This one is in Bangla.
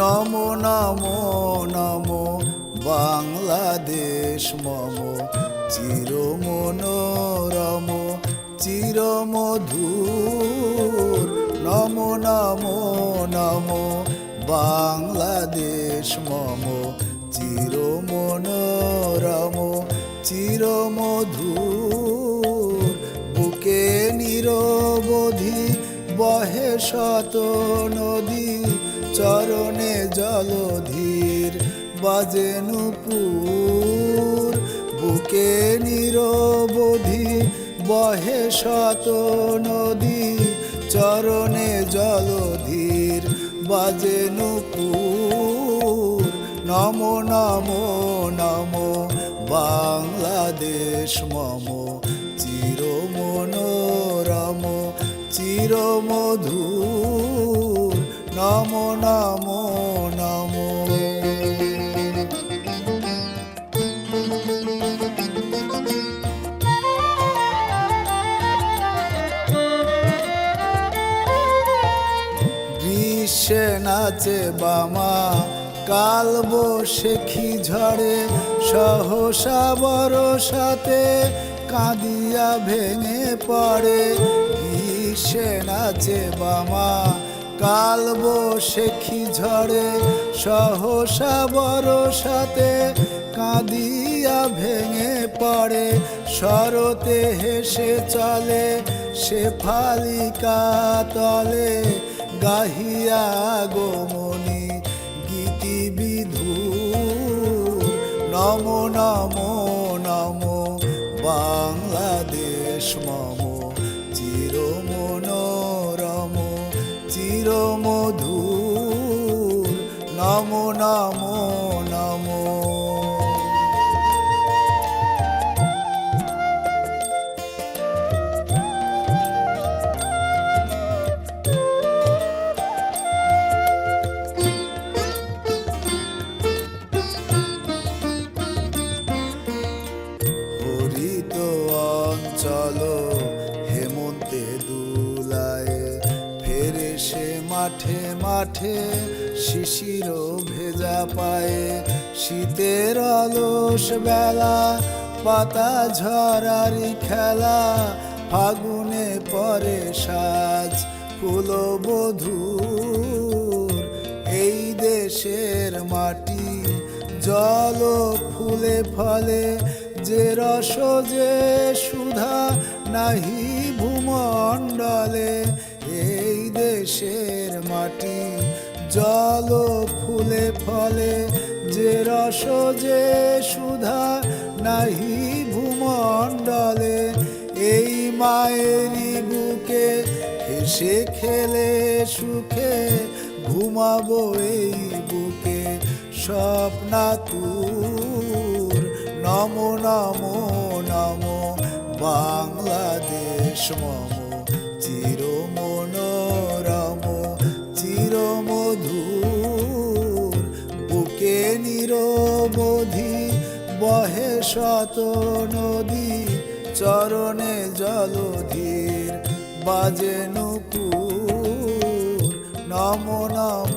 নমো নমো নমো বাংলাদেশ মম চির মনোরম চির মধুর নমো নমো নমো বাংলাদেশ মম চির মনোরম চির মধুর বুকে নিরবধি বহে শত নদী, চরণে জলধীর বাজে নুপুর, বুকে নিরবধি বহে শত নদী, চরণে জলধীর বাজে নুপুর। নম নম নম বাংলাদেশ মম। চির মনোরম চির মধুর নম নম গ্রীষ্মে নাচে বামা, কাল বসেখি ঝড়ে? সহসা বড় সাথে কাঁদিয়া ভেঙে পড়ে। গ্রীষ্মে নাচে বামা, কাল বসেখি ঝড়ে? সহসা বড় সাথে কাঁদিয়া ভেঙে পড়ে। শরতে হেসে চলে সে ফালিকা তলে। গাহিয়া গোমনি গীতি বিধু নম নম নম বাংলাদেশ মম মাঠে মাঠে শিশির ভেজা পায়ে। শীতের অলস বেলা, পাতা ঝরারি খেলা। ফাগুনে পরে সাজ কুলবধূর। এই দেশের মাটি জল ফুলে ফলে, যে রস, যে সুধা নাহি ভূমণ্ডলে। দেশের মাটি, জল ফুলে ফলে যে রস যে সুধা নাহি ভূমণ্ডলে, এই মায়েরই বুকে হেসে খেলে সুখে ঘুমাবো এই বুকে। স্বপ্না তুর নম নম নম, বাংলাদেশ মম চির বহে শত নদী চরণে জলধীর বাজে নুপুর নম নম